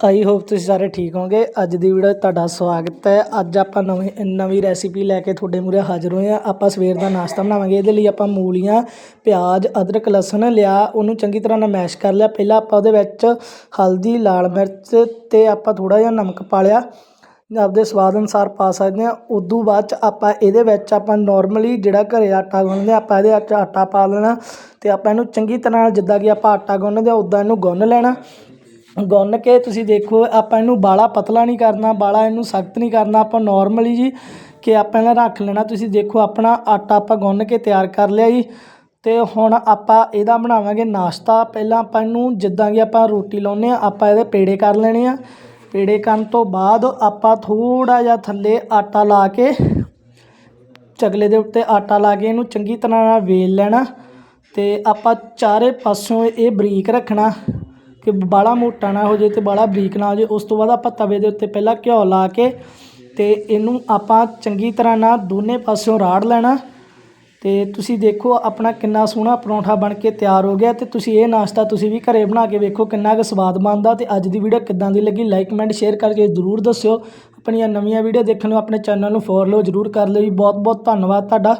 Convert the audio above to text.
I hope ਤੁਸੀਂ ਸਾਰੇ ਠੀਕ ਹੋਵੋਗੇ। ਅੱਜ ਦੀ ਵੀਡੀਓ ਤੁਹਾਡਾ ਸਵਾਗਤ ਹੈ। ਅੱਜ ਆਪਾਂ ਨਵੀਂ ਨਵੀਂ ਰੈਸਿਪੀ ਲੈ ਕੇ ਤੁਹਾਡੇ ਮੂਹਰੇ ਹਾਜ਼ਰ ਹੋਏ ਆ ਆਪਾਂ ਸਵੇਰ ਦਾ ਨਾਸ਼ਤਾ ਬਣਾਵਾਂਗੇ। ਇਹਦੇ ਲਈ ਆਪਾਂ ਮੂਲੀਆਂ ਪਿਆਜ਼ ਅਦਰਕ ਲਸਣ ਲਿਆ ਉਹਨੂੰ ਚੰਗੀ ਤਰ੍ਹਾਂ ਨਾਲ ਮੈਸ਼ ਕਰ ਲਿਆ। ਪਹਿਲਾਂ ਆਪਾਂ ਉਹਦੇ ਵਿੱਚ ਹਲਦੀ ਲਾਲ ਮਿਰਚ ਤੇ ਆਪਾਂ ਥੋੜਾ ਜਿਹਾ ਨਮਕ ਪਾ ਲਿਆ। ਆਪਦੇ ਸਵਾਦ ਅਨੁਸਾਰ ਪਾ ਸਕਦੇ ਆ ਉਦੋਂ ਬਾਅਦ ਚ ਆਪਾਂ ਇਹਦੇ ਵਿੱਚ ਆਪਾਂ ਨਾਰਮਲੀ ਜਿਹੜਾ ਘਰੇ ਆਟਾ ਗੁੰਨਦੇ ਹਾਂ, ਆਪਾਂ ਇਹਦੇ ਵਿੱਚ ਆਟਾ ਪਾ ਲੈਣਾ ਤੇ ਆਪਾਂ ਇਹਨੂੰ ਚੰਗੀ ਤਰ੍ਹਾਂ ਨਾਲ ਜਿੱਦਾਂ ਕਿ ਆਪਾਂ ਆਟਾ ਗੁੰਨਦੇ ਹਾਂ ਉਦਾਂ ਇਹਨੂੰ ਗੁੰਨ ਲੈਣਾ। ਗੁੰਨ ਕੇ ਤੁਸੀਂ ਦੇਖੋ, ਆਪਾਂ ਇਹਨੂੰ ਬਾਲਾ ਪਤਲਾ ਨਹੀਂ ਕਰਨਾ ਬਾਲਾ ਇਹਨੂੰ ਸਖਤ ਨਹੀਂ ਕਰਨਾ। ਆਪਾਂ ਨੋਰਮਲੀ ਜੀ ਕਿ ਆਪਾਂ ਇਹਨਾਂ ਰੱਖ ਲੈਣਾ। ਤੁਸੀਂ ਦੇਖੋ, ਆਪਣਾ ਆਟਾ ਆਪਾਂ ਗੁੰਨ ਕੇ ਤਿਆਰ ਕਰ ਲਿਆ ਜੀ। ਤੇ ਹੁਣ ਆਪਾਂ ਇਹਦਾ ਬਣਾਵਾਂਗੇ ਨਾਸ਼ਤਾ। ਪਹਿਲਾਂ ਆਪਾਂ ਇਹਨੂੰ ਜਿੱਦਾਂ ਕਿ ਆਪਾਂ ਰੋਟੀ ਲਾਉਂਦੇ ਆ ਆਪਾਂ ਇਹਦੇ ਪੇੜੇ ਕਰ ਲੈਣੇ ਆ। ਪੇੜੇ ਕਰਨ ਤੋਂ ਬਾਅਦ ਆਪਾਂ ਥੋੜਾ ਜਿਹਾ ਥੱਲੇ ਆਟਾ ਲਾ ਕੇ, ਚਗਲੇ ਦੇ ਉੱਤੇ ਆਟਾ ਲਾ ਕੇ ਇਹਨੂੰ ਚੰਗੀ ਤਰ੍ਹਾਂ ਨਾਲ ਵੇਲ ਲੈਣਾ। ਤੇ ਆਪਾਂ ਚਾਰੇ ਪਾਸੋਂ ਇਹ ਬਰੀਕ ਰੱਖਣਾ। ਕਿ ਬਾਲਾ ਮੋਟਾ ਨਾ ਹੋ ਜੇ ਤੇ ਬਾਲਾ ਬਰੀਕ ਨਾ ਹੋ ਜੇ, ਉਸ ਤੋਂ ਬਾਅਦ ਆਪਾਂ ਤਵੇ ਦੇ ਉੱਤੇ ਪਹਿਲਾਂ ਘਿਓ ਲਾ ਕੇ ਤੇ ਇਹਨੂੰ ਆਪਾਂ ਚੰਗੀ ਤਰ੍ਹਾਂ ਨਾਲ ਦੋਨੇ ਪਾਸਿਓਂ ਰਾੜ ਲੈਣਾ। ਤੇ ਤੁਸੀਂ ਦੇਖੋ ਆਪਣਾ ਕਿੰਨਾ ਸੋਹਣਾ ਪਰੌਂਠਾ ਬਣ ਕੇ ਤਿਆਰ ਹੋ ਗਿਆ ਤੇ ਤੁਸੀਂ ਇਹ ਨਾਸ਼ਤਾ ਤੁਸੀਂ ਵੀ ਘਰੇ ਬਣਾ ਕੇ ਵੇਖੋ ਕਿੰਨਾ ਕੁ ਸਵਾਦ ਬਣਦਾ ਤੇ ਅੱਜ ਦੀ ਵੀਡੀਓ ਕਿੱਦਾਂ ਦੀ ਲੱਗੀ ਲਾਈਕ ਕਮੈਂਟ ਸ਼ੇਅਰ ਕਰਕੇ ਜ਼ਰੂਰ ਦੱਸਿਓ। ਆਪਣੀਆਂ ਨਵੀਆਂ ਵੀਡੀਓ ਦੇਖਣ ਨੂੰ ਆਪਣੇ ਚੈਨਲ ਨੂੰ ਫੋਲੋ ਜ਼ਰੂਰ ਕਰ ਲਿਓ ਜੀ। ਬਹੁਤ ਬਹੁਤ ਧੰਨਵਾਦ ਤੁਹਾਡਾ।